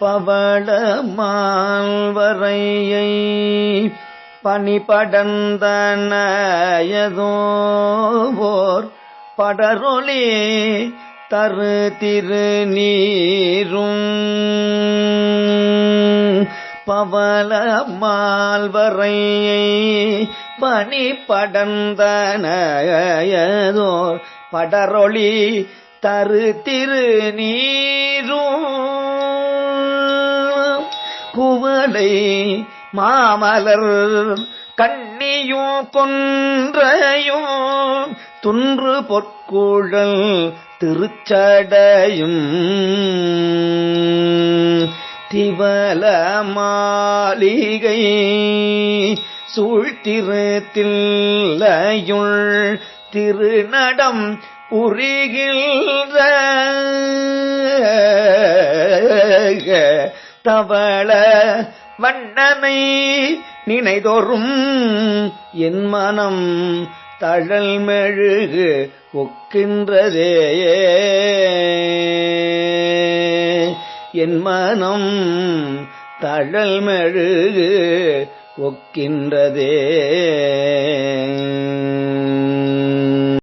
பவளமால் வரையை பனிபடந்தனயதோர் படரொளி தரு திருநீரும். பவளமால் வரையை பனிபடந்தனயதோர் படரொளி தரு திருநீரும். குவளை மாமலர் கண்ணியும் கொன்றையும் துன்று பொற்குழல் திருச்சடையும் திவல மாளிகை சூழ்த்திருத்தில்லையுள் திருநடம் உரிகின்ற தவள வண்ணமை நினைதோறும் என் மனம் தழல் மெழுகு ஒக்கின்றதே. என் மனம் தழல் மெழுகு ஒக்கின்றதே.